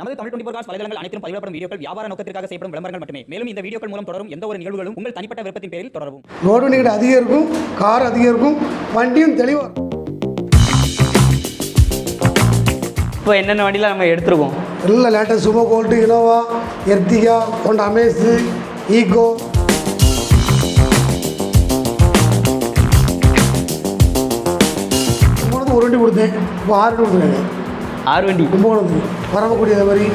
நமது Tamil twenty cos வலைதளங்கள் அனைத்தும் பதிவிடப்படும் வீடியோக்கள் வியாபார நோக்கத்திற்காக செய்யப்படும் விளம்பரங்கள் மட்டுமே. மேலும் இந்த வீடியோக்கள் மூலம் தொடரும் எந்த ஒரு நிகழ்வுகளும் உங்கள் தனிப்பட்ட விருப்பத்தின் பேரில் தொடரவும். ரோடு நீட் அதிகம் இருக்கும் கார் அதிகம் இருக்கும் வண்டியும் தெளிவாக இப்போ என்னென்ன வண்டிலாம் நம்ம எடுத்திருக்கோம்? எல்லாம் latest Sumo gold Innova Ertiga Honda Amaze Eeco ஒரு வண்டி கொடுத்தேன். இப்போ ஆறு கொடுக்குறேன் ஆறு வண்டி கும்பகோணத்துக்கு பரமக்குடி அதே மாதிரி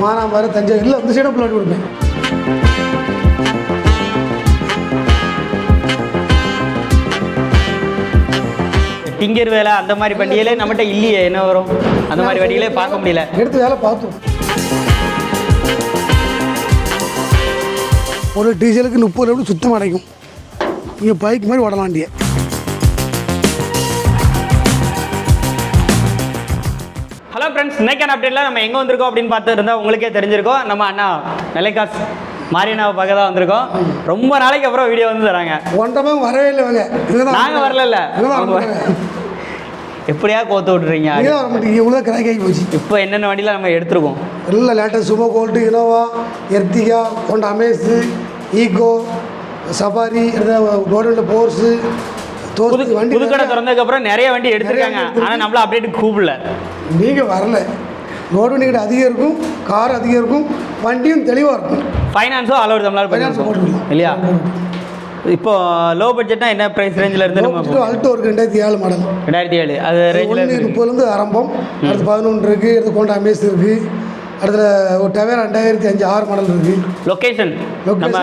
மானாமரம் தஞ்சை இல்லை இந்த சைடும் வண்டி கொடுப்பேன் டிங்கர் வேலை அந்த மாதிரி வண்டியிலே நம்மகிட்ட இல்லையே என்ன வரும்? அந்த மாதிரி வண்டிகளே பார்க்க முடியல. எடுத்து வேலை பார்த்தோம் ஒரு டீசலுக்கு முப்பது ரூபாய் சுத்தமாக அடைக்கும். நீங்கள் பைக் மாதிரி ஓடலாம் ஹலோ ஃப்ரெண்ட்ஸ் இன்னைக்கான அப்டேட்ல நம்ம எங்கே வந்திருக்கோம் அப்படின்னு பார்த்து இருந்தால் உங்களுக்கே தெரிஞ்சிருக்கோம். நம்ம அண்ணா நிலைக்காஸ் மாரியனாவை பார்க்க தான் வந்திருக்கோம். ரொம்ப நாளைக்கு அப்புறம் வீடியோ வந்து தராங்க. ஒன்றமே வரவே இல்லை நாங்கள் வரல. எப்படியா கோத்து விட்டுறீங்க? இவ்வளோ கிராக் ஆகி போச்சு. இப்போ என்னென்ன வண்டிலாம் நம்ம எடுத்திருக்கோம்? எல்லாம் latest Sumo gold Innova Ertiga Honda Amaze Eeco Safari road Force Puthukkadai திறந்ததுக்கு அப்புறம் நிறைய வண்டி எடுத்திருக்காங்க. ஆனால் நம்மள அப்டேட் கூப்பிடல. நீங்கள் வரல. ரோடு நீட் அதிகம் இருக்கும் கார் அதிகம் இருக்கும் வண்டியும் தெளிவாக இருக்கும். ஃபைனான்ஸும் ஓவர் தமிழ்நாடு போட்டுக்கலாம். இல்லையா? இப்போ லோ பட்ஜெட்னா என்ன ப்ரைஸ் ரேஞ்சில் இருந்து நம்ம அல்ட்டோ இருக்குது ரெண்டாயிரத்தி ஏழு மாடல் ரெண்டாயிரத்தி ஏழு. அது ரேஞ்சில் முப்பதுலேருந்து ஆரம்பம். அடுத்து பதினொன்று இருக்குது அடுத்து கொண்ட அமேஸ் இருக்குது அடுத்துல ஒரு டவேரா ரெண்டாயிரத்தி அஞ்சு ஆறு மாடல் இருக்குது லொக்கேஷன்? நம்ம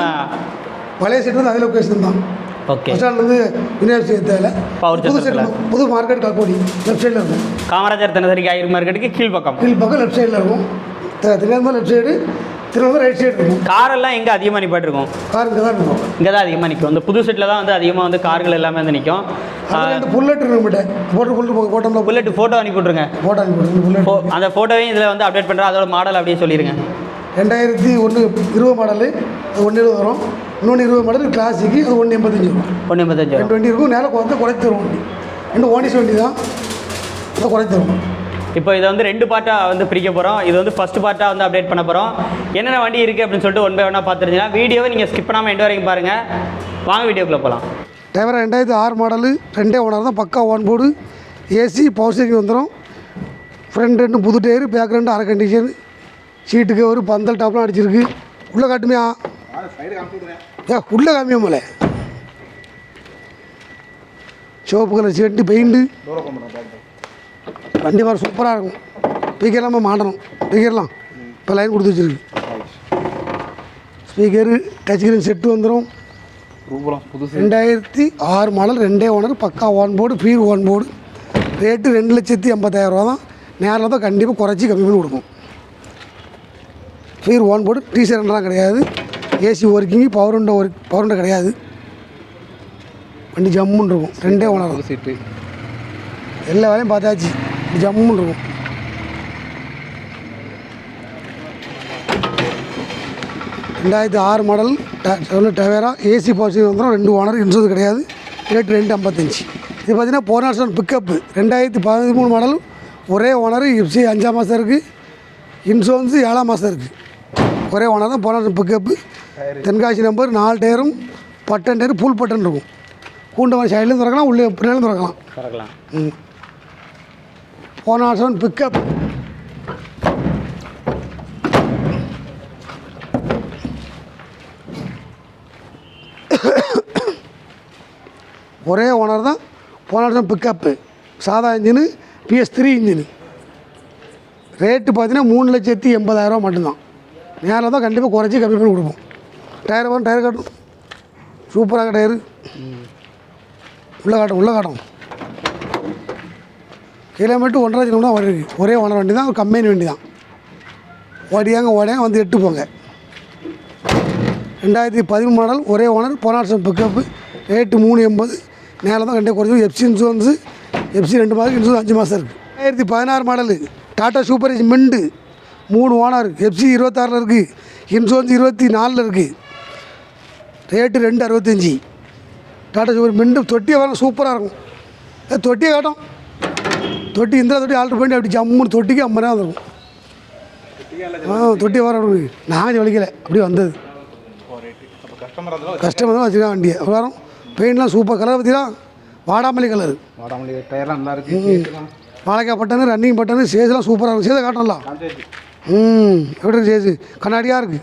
பழைய செட் வந்து அதே லொக்கேஷன் தான். ஓகே. பஸ் ஸ்டாண்ட்லேருந்து யூனிவர்சிட்டி Power புது Chester செட் புது மார்க்கெட் கல்போடி லெஃப்ட் சைடில் இருக்கும் காமராஜர் தினசரி காய்கறி மார்க்கெட்டுக்கு கீழ் பக்கம் கீழ் பக்கம் லெஃப்ட் சைடில் இருக்கும். த- Tirunelveli left side Tirunelveli right side இருக்கும். காரெல்லாம் எங்கே அதிகமாக நிப்பாட்டிருக்கோம் கார் இங்கே தான் இருக்கும். இங்கே தான் அதிகமாக நிற்கும் இந்த புது செட்டில் தான் வந்து அதிகமாக வந்து கார்கள் எல்லாமே வந்து நிற்கும் ரெண்டு புல்லட் இருக்கு நம்மகிட்ட. போட்டு புல்லட் போட்டோம்ல புல்லட் ஃபோட்டோ அனுப்பி விட்ருங்க போட்டோ அனுப்பி புல்லட் ஃபோ அந்த ஃபோட்டோவையும் இதில் வந்து அப்டேட் பண்ணுறேன் அதோட மாடல் அப்படியே சொல்லிடுங்க ரெண்டாயிரத்தி ஒன்று இருபது மாடலு ஒன்று இருபது வரும். இன்னொன்று இருபது மாடல் கிளாசிக்கு அது ஒன்று எண்பத்தஞ்சு வரும். ஒன்று எண்பத்தஞ்சு ரெண்டு வண்டி இருக்கும் நேரம் குறைத்து குறைச்சி தரும் வண்டி. ரெண்டு ஓனிஸ் வண்டி தான் அதை குறைச்சி தரும் இப்போ இதை வந்து ரெண்டு பார்ட்டாக வந்து பிரிக்க போகிறோம் இது வந்து ஃபஸ்ட் பார்ட்டாக வந்து அப்டேட் பண்ண போகிறோம் என்னென்ன வண்டி இருக்குது அப்படின்னு சொல்லிட்டு ஒன் பை ஒன்னாக பார்த்துருந்தீங்கன்னா வீடியோவை நீங்கள் ஸ்கிப் பண்ணாமல் எண்டு வரைக்கும் பாருங்கள் வாங்க வீடியோக்குள்ளே போகலாம் டிரைவர் ரெண்டாயிரத்தி ஆறு மாடலு ரெண்டே ஓனர் தான் பக்கா own board AC power steering வந்துடும் ஃப்ரண்ட் ரெண்டு புது டயரு பேக் ரெண்டு அரை கண்டிஷன் சீட்டுக்கு ஒரு பந்தல் டாப்லாம் அடிச்சிருக்கு. உள்ளே காட்டுமையா? ஏ உள்ளே காமியா போல சிவப்பு கலர் சீட்டு பெயிண்ட்டு வண்டி மாதிரி சூப்பராக இருக்கும். ஸ்பீக்கர்லாம் நம்ம மாட்டணும். ஸ்பீக்கர்லாம் இப்போ லைன் கொடுத்து வச்சிருக்கு. ஸ்பீக்கரு டச் ஸ்க்ரீன் செட்டு வந்துடும் ரெண்டாயிரத்தி ஆறு மாடல் ரெண்டே ஓனர் பக்கா ஒன் போர்டு ஃபீர் ஒன் போர்டு ரேட்டு ரெண்டு லட்சத்தி எண்பத்தாயிரம் ரூபா தான் நேரில் தான் கண்டிப்பாக குறைச்சி கம்மி பண்ணி கொடுக்கும் ஃபீர் ஒன் போர்டு டீசர்லாம் கிடையாது. ஏசி ஒர்க்கிங்கு பவர் உண்டை ஒர்க் பவர் உண்டை கிடையாது. வண்டி ஜம்முன்னு இருக்கும். ரெண்டே ஓனர் சீட்டு எல்லா வேலையும் பார்த்தாச்சு. ஜம்முன்னு இருக்கும். ரெண்டாயிரத்தி ஆறு மாடல் டவேரா ஏசி பாசி வந்துடும் ரெண்டு ஓனர் இன்சூரன்ஸ் கிடையாது. ரேட் ரெண்டு ஐம்பத்தஞ்சு. இது பார்த்தீங்கன்னா போர் நாட்ஸ் பிக்கப்பு ரெண்டாயிரத்தி பதிமூணு மாடல் ஒரே ஓனர் எஃப்சி அஞ்சாம் மாதம் இருக்குது இன்சூரன்ஸு ஏழாம் மாதம் இருக்குது ஒரே ஓனர் தான் போன பிக்கப்பு தென்காசி நம்பர் நாலு டயரும் பட்டன் டயர் ஃபுல் பட்டன் இருக்கும். கூண்டவன் சைட்லேயும் திறக்கலாம் உள்ளே பின்னாலும் திறக்கலாம். திறக்கலாம். ம். போன வருஷம் பிக்கப் ஒரே ஓனர் தான் போன வருஷம் பிக்கப்பு சாதா engine BS three engine rate பார்த்தீங்கன்னா மூணு லட்சத்தி எண்பதாயிரரூவா மட்டும்தான். நேரில் தான் கண்டிப்பாக குறைச்சி கம்மி பண்ணி கொடுப்போம். டயர் வந்து டயர் காட்டும் சூப்பராக டயரு. உள்ளே காட்டும் உள்ளே காட்டும். கிலோமீட்டர் ஒன்றரை கிலோமீட்டர் ஓடி இருக்குது ஒரே ஓனர் வண்டி தான் கம்பெனி வண்டி தான். ஓடியாங்க ஓடியாங்க வந்து எட்டு போங்க ரெண்டாயிரத்தி பதிமூணு மாடல் ஒரே ஓனர் போன பிக்கப்பு ரேட்டு மூணு எண்பது. நேரில் தான் கண்டிப்பாக குறைஞ்சி எஃப்சி இன்சூரன்ஸு எஃப்சி ரெண்டு மாதம் இன்சூரன்ஸ் அஞ்சு மாதம் இருக்குது ரெண்டாயிரத்தி பதினாறு model. Tata super ace mint மூணு ஓனர் எஃப்சி இருபத்தாறில் இருக்குது இன்சூரன்ஸ் இருபத்தி நாலில் இருக்குது ரேட்டு ரெண்டு அறுபத்தஞ்சி. டாட்டா சூப்பர் மிண்டு தொட்டியை வர சூப்பராக இருக்கும். ஏ, தொட்டியை காட்டும். தொட்டி இந்த தொட்டி ஆல்ட்ரு பண்ணி அப்படி ஜம்முன்னு தொட்டிக்கு ஐம்பது ரூபா இருக்கும் ஆ தொட்டி வர நாங்கள் வலிக்கலை. அப்படியே வந்தது. கஸ்டமர் தான் வச்சுருக்கான் வண்டியை. வரும் பெயிண்ட்லாம் சூப்பர் கலர் பார்த்தீங்களா வாடாமல்லி கலர் வாடாமல்லி டயர்லாம் நல்லா இருக்கு. வாழைக்காய் பட்டனு ரன்னிங் பட்டனு சேஸ்லாம் சூப்பராக இருக்கும் சேதை காட்டலாம் ம் எப்படி இருக்கு கண்ணாடியாக இருக்குது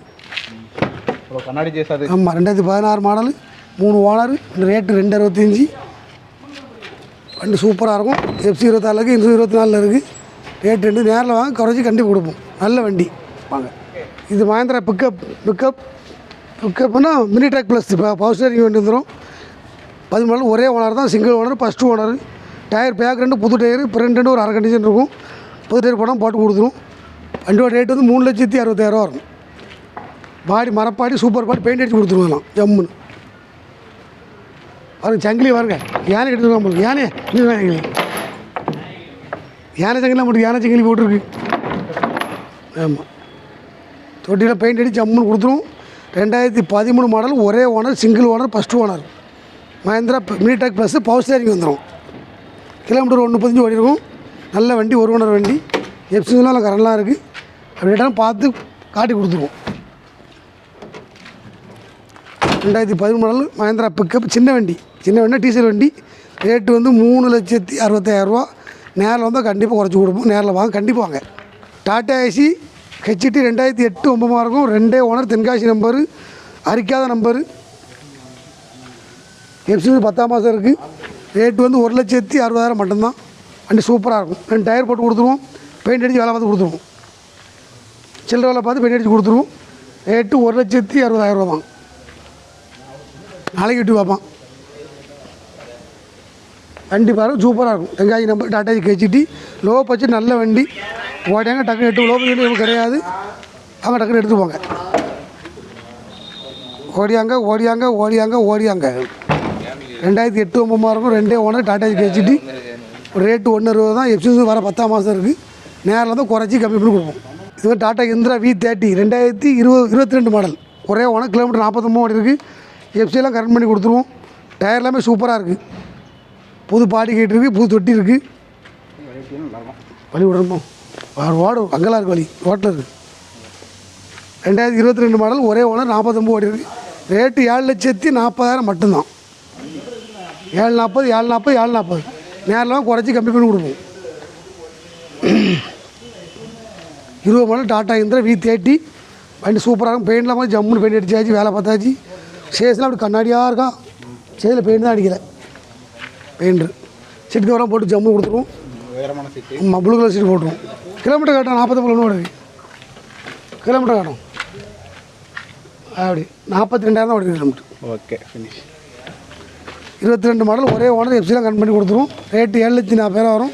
இப்போ கண்ணாடி அது. ஆமாம் ரெண்டாயிரத்தி பதினாறு மாடல் மூணு ஓனர் ரேட்டு ரெண்டு அறுபத்தஞ்சி. வண்டி சூப்பராக இருக்கும். எஃப்சி இருபத்தாறுக்கு இன்சூ இருபத்தி நாலில் இருக்குது ரேட் ரெண்டு நேரில் வாங்க குறைச்சி கண்டிப்பாக கொடுப்போம். நல்ல வண்டி. வாங்க. இது மகேந்திரா பிக்கப் பிக்கப் பிக்கப்னா மினி ட்ராக் ப்ளஸ் இப்போ பவர் ஸ்டேரிங் வண்டி வந்துடும் பதிமூணு ஒரே ஓனர் தான் single owner first owner. Tyre back ரெண்டு புது டயர் ஃப்ரண்ட் ரெண்டு ஒரு அரை கண்டிஷன் இருக்கும். புது டயர் போனால் போட்டு கொடுத்துரும். வண்டியோட ரேட் வந்து மூணு லட்சத்தி அறுபத்தாயிரம் வரும். பாடி மரப்பாடி சூப்பர் பாடி பெயிண்ட் அடிச்சு கொடுத்துருவோம் ஜம்முன்னு. பாருங்க சங்கிலி பாருங்க. யானை எடுத்துருவோம் போல. யானை யானை சங்கிலாம் போட்டு யானை சங்கிலி போட்டிருக்கு. ஆமாம் தொட்டியில் பெயிண்ட் அடிச்சு ஜம்முன்னு கொடுத்துரும். ரெண்டாயிரத்தி பதிமூணு மாடல் ஒரே owner single owner first owner Mahindra மினிடெக் plus power steering வந்துடும் கிலோமீட்டர் ஒன்று முப்பத்தஞ்சு ஓடி இருக்கும் நல்ல வண்டி ஒரு ஓனர் வண்டி. எப்சிலாம் கரெக்டாக இருக்குது அப்படின்னா பார்த்து காட்டி கொடுத்துருவோம். ரெண்டாயிரத்தி பதிமூணு மாடல் மஹேந்திரா பிக்கப் சின்ன வண்டி. சின்ன வண்டி டீசல் வண்டி. ரேட்டு வந்து மூணு லட்சத்தி அறுபத்தாயிரரூவா நேரில் வந்தால் கண்டிப்பாக குறைச்சி கொடுப்போம். நேரில் வாங்க கண்டிப்பாக வாங்க. டாட்டா ஏசி ஹெச்டி ரெண்டாயிரத்தி எட்டு ஒம்பது இருக்கும். ரெண்டே ஓனர் தென்காசி நம்பரு அரிக்காத நம்பரு எஃப்சி பத்தாம் மாதம் இருக்குது ரேட்டு வந்து ஒரு லட்சத்தி அறுபதாயிரம் மட்டும்தான். வண்டி சூப்பராக இருக்கும். ரெண்டு டயர் போட்டு கொடுத்துருவோம். பெயிண்ட் அடித்து வேலை பார்த்து கொடுத்துருவோம். சில்லற வேலை பார்த்து பெயிண்ட் அடித்து கொடுத்துருவோம். ரேட்டு ஒரு லட்சத்தி அறுபதாயிரம் ரூபா தான் நாளைக்கு விட்டு பார்ப்பான். வண்டி பாருங்க சூப்பராக இருக்கும். தெங்காய் நம்பர் டாட்டாஜி கழிச்சிட்டு லோ பட்ஜெட் நல்ல வண்டி. ஓடியாங்க டக்குனு எட்டு லோ பட்ஜெட் நமக்கு கிடையாது. அவங்க டக்குன்னு எடுத்து போங்க. ஓடியாங்க ஓடியாங்க ஓடியாங்க ஓடியாங்க. ரெண்டாயிரத்தி எட்டு ஒம்பது இருக்கும் ரெண்டே ஓனர் டாட்டாஜி கழிச்சிட்டு ரேட்டு ஒன்று அறுபது தான். எஃப்சிஸ் வர பத்தாம் மாதம் இருக்குது நேரில் தான் குறைச்சி கம்மி பண்ணி கொடுப்போம். இது டாட்டா இந்திரா வி தேர்ட்டி ரெண்டாயிரத்தி இருபது இருபத்தி ரெண்டு மாடல் ஒரே ஓனர் கிலோமீட்டர் நாற்பத்தொம்பது ஓடி இருக்குது எஃப்சியெல்லாம் கரண்ட் பண்ணி கொடுத்துருவோம். டயர் எல்லாமே சூப்பராக இருக்குது புது பாடி கேட் இருக்குது புது தொட்டி இருக்குது வழி விடணுமோ? வாடு வாடு அங்கெல்லாம் இருக்குது வழி. ரோட்டில் இருக்குது ரெண்டாயிரத்தி இருபத்தி ரெண்டு மாடல் ஒரே ஓனர் நாற்பத்தொம்பது ஓடி இருக்குது ரேட்டு ஏழு லட்சத்தி நாற்பதாயிரம் மட்டும்தான். ஏழு நாற்பது ஏழு நாற்பது ஏழு நாற்பது. நேரில் குறைச்சி கம்மி பண்ணி கொடுப்போம். இருபது மாடல் டாட்டா இந்திரா வி தேர்ட்டி வண்டி சூப்பராக இருக்கும். பெயிண்ட்லாம் மாதிரி ஜம்முன்னு பெயிண்ட் அடிச்சாச்சு வேலை பார்த்தாச்சு. சேஸ்லாம் அப்படி கண்ணாடியாக இருக்கான். சேதில் பெயிண்ட் தான் அடிக்கலை. பெயிண்ட்ரு சீட்டு கவரம் போட்டு ஜம்மு கொடுத்துருவோம். ப்ளூ கலர் சீட் போட்டுருவோம். கிலோமீட்டர் காட்டும் நாற்பத்தி மூணு ஓடுது. கிலோமீட்டர் காட்டும். அப்படி நாற்பத்தி ரெண்டாயிரம் தான் ஓடுது கிலோமீட்டர் ஓகே ஃபினிஷ் இருபத்தி ரெண்டு மாடல் ஒரே ஓனர் எஃப்சிலாம் கன் பண்ணி கொடுத்துருவோம். ரேட்டு ஏழு லட்சத்தி நாற்பதாயிரம் வரும்.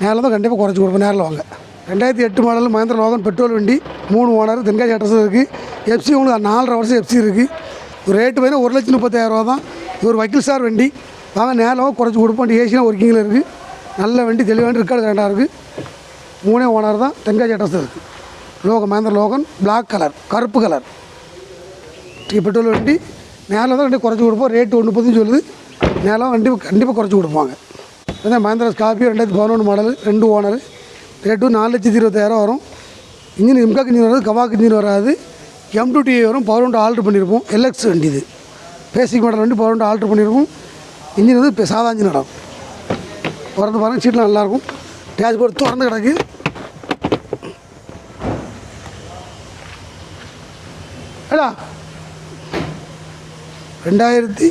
நேரில் தான் கண்டிப்பாக குறைச்சி கொடுப்போம் நேரில் வாங்க. ரெண்டாயிரத்தி எட்டு மாடல் மகேந்திர லோகன் பெட்ரோல் வண்டி மூணு ஓனர் தென்காசி அட்ரஸ் இருக்குது எஃப்சி உங்களுக்கு நாலரை வருஷம் எஃப்சி இருக்குது ஒரு ரேட்டு பார்த்தீங்கன்னா ஒரு லட்சம் முப்பத்தாயிரம் ரூபா தான். இது ஒரு வக்கீல் சார் வண்டி. வாங்க நேரில் குறைச்சி கொடுப்போம். ஏசிலாம் ஒர்க்கிங்கில் இருக்குது நல்ல வண்டி தெளிவான ரெக்கார்டு கரெக்டாக இருக்குது மூணே ஓனர் தான் தென்காசி அட்ரஸ் இருக்குது Logan Mahindra Logan black colour கருப்பு கலர் பெட்ரோல் வண்டி. நேரில் தான் வண்டி குறைச்சி கொடுப்போம். ரேட்டு ஒன்று முப்பத்தஞ்சு சொல்லுது. நேரம் வண்டி கண்டிப்பாக குறைச்சி கொடுப்பாங்க. அதான் மஹேந்திரா ஸ்கார்பியோ ரெண்டாயிரத்தி பதினொன்று மாடல் ரெண்டு ஓனர். ரேட்டு நாலு லட்சத்தி இருபத்தாயிரம் வரும். இன்ஜின் இம்காக் இன்ஜின் வராது கவாக் இன்ஜின் வராது. எம் டூ டிஐ வரும் பவர் ஒன்று ஆல்ட்ரு பண்ணியிருப்போம் எல்எக்ஸ் வண்டி இது பேசிக் மாடல் வண்டி பவர் ஒன்று ஆல்ட்ரு பண்ணியிருப்போம் இன்ஜின் வந்து இப்போ சாதா இன்ஜின் இடம் திறந்து பாருங்கள் சீட்லாம் நல்லாயிருக்கும் டேஷ்போர்ட் திறந்து கிடக்கு. ஏடா ரெண்டாயிரத்தி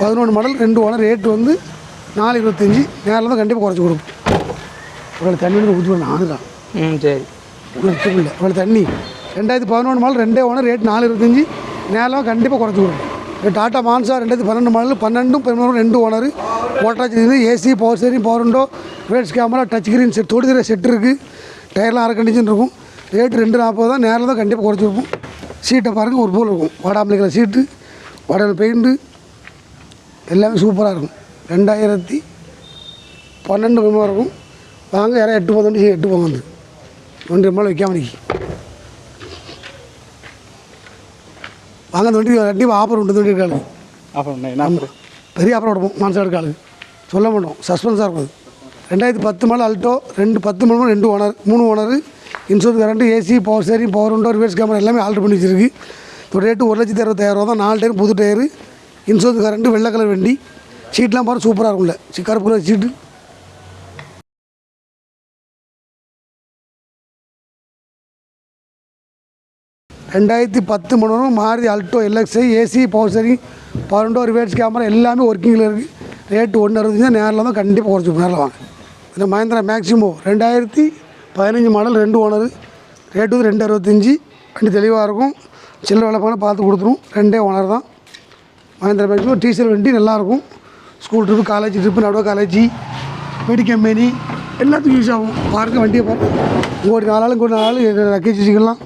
பதினொன்று மாடல் ரெண்டு ஓனர் ரேட்டு வந்து நாலு இருபத்தஞ்சி. நேரில் தான் கண்டிப்பாக குறைச்சி கொடுப்போம். இவ்வளோ தண்ணி வந்து ஊற்றி நானுதான் ம் சரி. இவ்வளோ இல்லை இவ்வளோ தண்ணி. ரெண்டாயிரத்தி பதினொன்று மாடல் ரெண்டே ஓனர் ரேட் நாலு இருபத்தஞ்சி. நேரில் கண்டிப்பாக குறைச்சி இப்போ டாட்டா மான்சா ரெண்டாயிரத்தி பன்னெண்டு மாடல் பன்னெண்டும் பதினொன்று ரெண்டு owner. ஓட்டராஜ் AC power steering power window rates camera touch screen set தொடுதிர செட் இருக்குது டயர்லாம் அரை கண்டிஷன் இருக்கும். ரேட்டு ரெண்டு நாற்பது தான் நேரில் தான் கண்டிப்பாக குறைச்சி கொடுப்போம் சீட்டை பாருங்கள் ஒரு போல் இருக்கும். வாடாமலிக்கிற சீட்டு வடல் பெயிண்ட்டு எல்லாமே சூப்பராக இருக்கும். ரெண்டாயிரத்தி பன்னெண்டு விதமாக இருக்கும். வாங்க யாராவது எட்டு போதும் வண்டி எட்டு போங்க வந்து. ரொம்ப நாள் வைக்காம நிற்கி வாங்க அந்த வண்டி வண்டி ஆஃபர் உண்டு வண்டி இருக்காது பெரிய ஆஃபர் கொடுப்போம் மான்சா இருக்காது சொல்ல மாட்டோம் சஸ்பென்ஸாக இருக்கும் ரெண்டாயிரத்தி பத்து மாடல் அல்டோ ரெண்டு பத்து மாடல் ரெண்டு ஓனர் மூணு owner insurance current AC power steering power window reverse camera எல்லாமே ஆல்ட்ரு பண்ணி வச்சிருக்கு. இதோட ரேட்டு ஒரு லட்சத்தி அறுபத்தாயிரம் ரூபா தான் நாலு டயர் புது டயரு இன்சூரன்ஸ் கரண்ட்டு வெள்ளை கலர் வண்டி. சீட்லாம் பாரு சூப்பராக இருக்கும்ல. கருப்பு கலர் சீட்டு ரெண்டாயிரத்தி பத்து மணி Maruti Alto LXI AC power steering power reverse camera எல்லாமே ஒர்க்கிங்கில் இருக்குது ரேட்டு ஒன்று இருந்துச்சுன்னா நேரில் தான் கண்டிப்பாக குறைச்சி நேரில் வாங்க. இந்த மஹேந்திரா மேக்ஸிமோ ரெண்டாயிரத்தி பதினஞ்சு மாடல் ரெண்டு ஓனர் ரேட்டு வந்து ரெண்டு அறுபத்தஞ்சி வண்டி தெளிவாக இருக்கும். சில்லற வேலை போனால் பார்த்து கொடுத்துரும். ரெண்டே ஓனர் தான். மஹேந்திரா மேக்ஸிமோ டீசல் வண்டி நல்லாயிருக்கும் ஸ்கூல் ட்ரிப்பு காலேஜ் ட்ரிப்பு நடுவ காலேஜ் பெடி கம்பெனி எல்லாத்துக்கும் யூஸ் ஆகும். பார்க்க வண்டியை பார்த்து இங்கோடி நாலு ஆள் இங்கோடி நாலு லக்கேஜ் வச்சுக்கலாம்.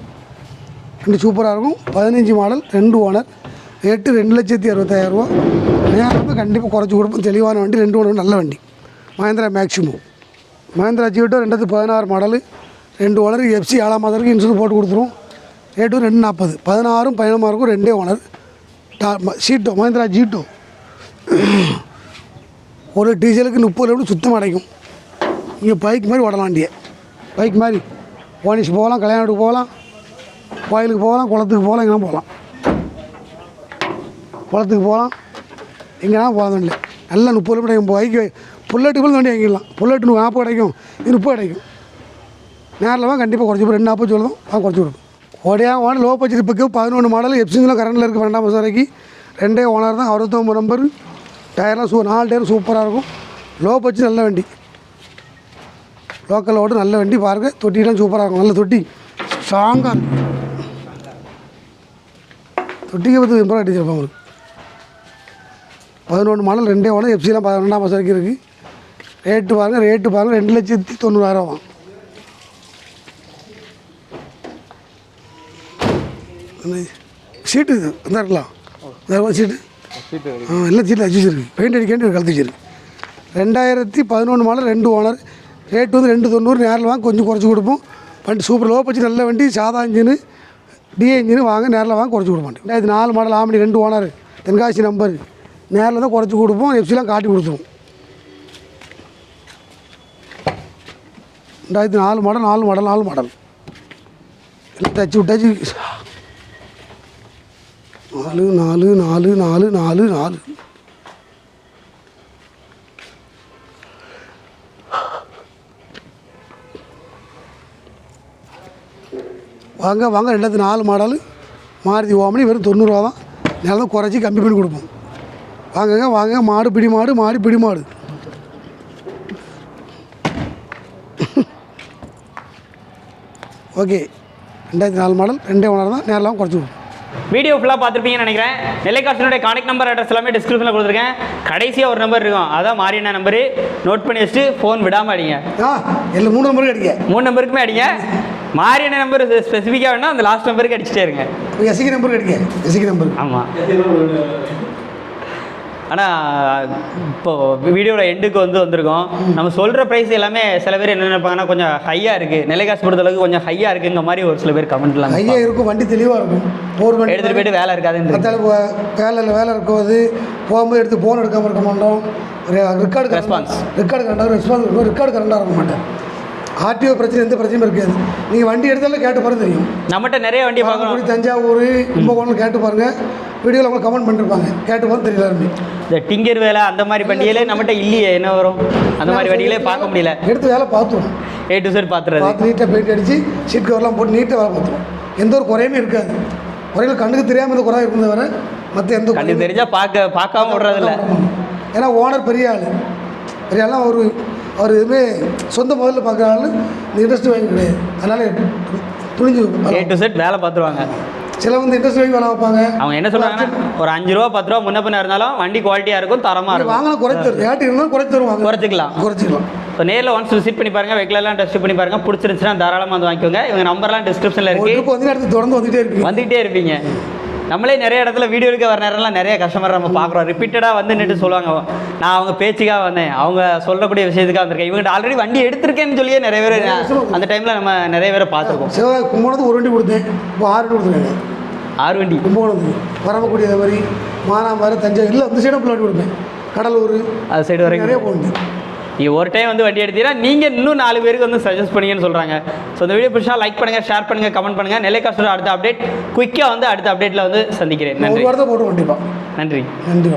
ரெண்டு சூப்பராக இருக்கும். பதினஞ்சு மாடல் ரெண்டு ஓனர். ரேட்டு ரெண்டு லட்சத்தி அறுபத்தாயிரரூவா நேரம் வந்து கண்டிப்பாக குறைச்சி கொடுப்போம். தெளிவான வண்டி ரெண்டு ஓனர் நல்ல வண்டி. மஹேந்திரா மேக்ஸிமம் மஹேந்திரா ஜியோட்டோ ரெண்டாயிரத்தி பதினாறு மாடலு ரெண்டு ஓனர் எஃப்சி ஏழாம் மாதத்துக்கு இன்சூரன்ஸ் போட்டு கொடுத்துரும். ரேட்டு ரெண்டு நாற்பது பதினாறும் பதினொன்றாக இருக்கும். ரெண்டே ஓனர். டா சீட்டோ மஹேந்திரா ஜீட்டோ ஒரு டீசலுக்கு முப்பது லிட்டர் சுத்தம் அடைக்கும். இங்கே பைக் மாதிரி ஓடலாண்டிய பைக் மாதிரி ஓனிஸ் போகலாம் கல்யாணத்துக்கு போகலாம். கோயிலுக்கு போகலாம் குளத்துக்கு போகலாம் எங்கேனா போகலாம். குளத்துக்கு போகலாம் எங்கேனா போகலாம் வண்டியில். நல்லா முப்பது கிலோமீட்டர் பைக்கு புல்லட்டு போல வண்டி வாங்கிடலாம். புல்லட்டு நாற்பது கிடைக்கும். இது முப்பது கிடைக்கும். நேரில் தான் கண்டிப்பாக குறைச்சி ரெண்டு நாற்பது சொல்லுவோம் வாங்க குறைச்சி கொடுப்போம் ஓடியா ஓனர் லோ பட்ஜெட் பிக்கு பதினொன்று மாடல் எப்சிங்கெலாம் கரண்டில் இருக்குது பன்னெண்டாம் வருஷம் வரைக்கும். ரெண்டே ஓனர் தான் அறுபத்தொம்பது நம்பர் டயர்லாம் சூ நாலு டயர் சூப்பராக இருக்கும். லோ பட்ஜெட் நல்ல வண்டி. லோக்கல் ஓட்டு நல்ல வண்டி பாருங்கள் தொட்டிலாம் சூப்பராக இருக்கும். நல்ல தொட்டி. ஸ்ட்ராங்காக இருக்கும். தொட்டிக்கு பற்றி எண்பது அடிச்சிருப்போம் உங்களுக்கு பதினொன்று மாடல் ரெண்டே ஓனர் எஃப்சிலாம் பன்னெண்டாம் வருஷம் வரைக்கும் இருக்குது ரேட்டு பாருங்கள் ரேட்டு பாருங்கள் ரெண்டு லட்சத்தி தொண்ணூறாயிரம் சீட்டு இது இந்த இருக்கலாம். இந்த சீட்டு. ஆ எல்லாம் சீட்டில் வச்சு வச்சிருக்கு பெயிண்ட் அடிக்காண்டி கழுத்து வச்சிருக்கு. ரெண்டாயிரத்தி பதினொன்று மாடல் ரெண்டு ஓனர். ரேட் வந்து ரெண்டு தொண்ணூறு நேரில் வாங்க கொஞ்சம் குறைச்சி கொடுப்போம். வண்டி சூப்பர் லோ பட்ஜெட் நல்ல வண்டி சாதா இன்ஜினு டிஏ இன்ஜினு வாங்க நேரில் வாங்க குறைச்சி கொடுக்க மாட்டேன். இது நாலு மாடல் ஆமணி ரெண்டு ஓனர் தென்காசி நம்பர் நேரில் தான் குறைச்சி கொடுப்போம் எஃப்சிலாம் காட்டி கொடுத்துருவோம் ரெண்டாயிரத்தி நாலு மாடல் நாலு மாடல் நாலு மாடல் எல்லாம் தச்சு விட்டாச்சு. நாலு நாலு நாலு நாலு நாலு நாலு. வாங்க வாங்க ரெண்டாயிரத்தி நாலு மாடல். மாருதி ஓமனி வெறும் தொண்ணூறுவா தான். நிலம் குறைச்சி கம்மி பண்ணி கொடுப்போம். வாங்கங்க வாங்க மாடு பிடி மாடு மாடு பிடி மாடு. ஓகே ரெண்டாயிரத்தி நாலு மாடல் ரெண்டே ஓனர் தான். நேரில் குறைச்சி கொடுப்போம். வீடியோ ஃபுல்லாக பார்த்துருப்பீங்கன்னு நினைக்கிறேன். நெல்லைக்காசனுடைய கான்டாக்ட் நம்பர் அட்ரஸ் எல்லாமே டிஸ்கிரிப்ஷனில் கொடுத்துருக்கேன். கடைசியாக ஒரு நம்பர் இருக்கும். அதான் மாறின நம்பரு நோட் பண்ணி வச்சுட்டு ஃபோன் விடாமல் அடிங்க. ஆ எல்லாம் மூணு நம்பருக்கு அடிக்க மூணு நம்பருக்குமே அடிங்க. மாறின நம்பர் ஸ்பெசிஃபிக்காக வேணால் அந்த லாஸ்ட் நம்பருக்கு அடிச்சிட்டே இருங்க. எஸ்சிக்கு நம்பருக்கு அடிக்க எஸ்சிக்கு நம்பருக்கு ஆமாம் ஆனால் இப்போ வீடியோட எண்டுக்கு வந்து வந்திருக்கோம். நம்ம சொல்கிற ப்ரைஸ் எல்லாமே சில பேர் என்ன நினைப்பாங்கன்னா கொஞ்சம் ஹையாக இருக்குது நிலைக்காசு பொறுத்தளவுக்கு கொஞ்சம் ஹையாக இருக்குங்க மாதிரி ஒரு சில பேர் கமெண்ட்லாம் ஐயா இருக்கும் வண்டி தெளிவாக இருக்கும். போர் வண்டி எடுத்துகிட்டு போயிட்டு வேலை இருக்காதுன்னு வேலையில் வேலை இருக்கும்போது போகும்போது எடுத்து ஃபோன் எடுக்காமல் இருக்க மாட்டோம். Record Response. ரெக்கார்டு கரெக்டாக ரெஸ்பான்ஸ் இருக்கும் ரெக்கார்டு கரெக்டாக இருக்க மாட்டேன். ஆர்டிஓ பிரச்சனை எந்த பிரச்சனையும் இருக்காது. நீங்கள் வண்டி எடுத்தாலும் கேட்டு பாருங்க தெரியும். நம்மகிட்ட நிறைய வண்டி தூத்துக்குடி தஞ்சாவூர் கும்பகோணம் கேட்டு பாருங்கள் வீடியோவில் அவங்க கமெண்ட் பண்ணிருப்பாங்க. கேட்டு பாருங்க தெரியல இந்த டிங்கர் வேலை அந்த மாதிரி வண்டிகளே நம்மகிட்ட இல்லையே என்ன வரும்? அந்த மாதிரி வண்டிகளே பார்க்க முடியல. எடுத்து வேலை பார்த்துருவோம் ஏ டு செட் பார்த்துறது. பார்த்து நீட்டாக பெயிண்ட் அடித்து சீட் கவர்லாம் போட்டு நீட்டாக வேலை பார்த்துருவோம் எந்த ஒரு குறையுமே இருக்காது. குறைகள் கண்ணுக்கு தெரியாமல் இந்த குறை இருக்கும் தவிர மற்ற எந்த கண்ணு தெரிஞ்சா பார்க்க பார்க்காம விடுறதில்ல. ஏன்னா ஓனர் பெரிய ஆள். பெரிய ஆள்னா ஒரு அவர் எதுவுமே சொந்த முதல்ல பார்க்குற ஆள் இந்த இன்ட்ரெஸ்ட் வாங்கி கிடையாது. அதனால் துணிஞ்சு ஏ டு செட் வேலை பார்த்துருவாங்க. சில வந்து இன்ட்ரெஸ்ட் வாங்கி வேலை வைப்பாங்க அவங்க என்ன சொல்றாங்கன்னா ஒரு அஞ்சு ரூபா பத்து ரூபா முன்ன பின்ன இருந்தாலும் வண்டி குவாலிட்டியாக இருக்கும் தரமாக இருக்கும். வாங்கலாம் குறைச்சி ரேட்டு இருந்தாலும் குறைச்சி தருவாங்க. குறைச்சிக்கலாம். குறைச்சிக்கலாம். இப்போ நேரில் ஒன்ஸ் விசிட் பண்ணி பாருங்க வெஹிக்கிளெல்லாம் டெஸ்ட் பண்ணி பாருங்க பிடிச்சிருந்துச்சுன்னா தாராளமாக வந்து வாங்கிக்கோங்க. இவங்க நம்பர்லாம் டிஸ்கிரிப்ஷனில் ஒரு இருக்கு. ட்ரிப் வந்து தொடர்ந்து வந்துகிட்டே இருக்கு வந்துகிட்டே இருப்பீங்க. நம்மளே நிறைய இடத்துல வீடியோ எடுக்க வர நேரம்லாம் நிறைய கஸ்டமர் நம்ம பார்க்குறோம். ரிப்பீட்டடாக வந்து நின்று சொல்லுவாங்க. நான் அவங்க பேச்சுக்காக வந்தேன். அவங்க சொல்லக்கூடிய விஷயத்துக்காக வந்திருக்கேன். இவங்க ஆல்ரெடி வண்டி எடுத்திருக்கேன்னு சொல்லியே நிறைய பேர் அந்த டைமில் நம்ம நிறைய பேரை பார்த்துருக்கோம். சிவகாசி கும்பகோணத்துக்கு ஒரு வண்டி கொடுத்தேன். இப்போ ஆறு வண்டி கொடுத்துருக்காங்க. ஆறு வண்டி. கும்பகோணத்துக்கு. பரமக்குடி அதே மாதிரி மானாமரம் தஞ்சாவூர் இல்லை அந்த சைடும் வண்டி கொடுப்பேன் கடலூர் அது சைடு வரைக்கும். நிறைய போகுது நீங்கள் ஒரு டைம் வந்து வண்டி எடுத்தீங்கன்னா நீங்கள் இன்னும் நாலு பேருக்கு வந்து சஜஸ்ட் பண்ணீங்கன்னு சொல்கிறாங்க ஸோ இந்த வீடியோ பிடிச்சா லைக் பண்ணுங்கள் ஷேர் பண்ணுங்கள் கமெண்ட் பண்ணுங்கள் காசோட அடுத்த அப்டேட் குயிக்காக வந்து அடுத்த அப்டேட்டில் வந்து சந்திக்கிறேன். நன்றி. வாரத்தை போட்டு கண்டிப்பாக நன்றி. நன்றி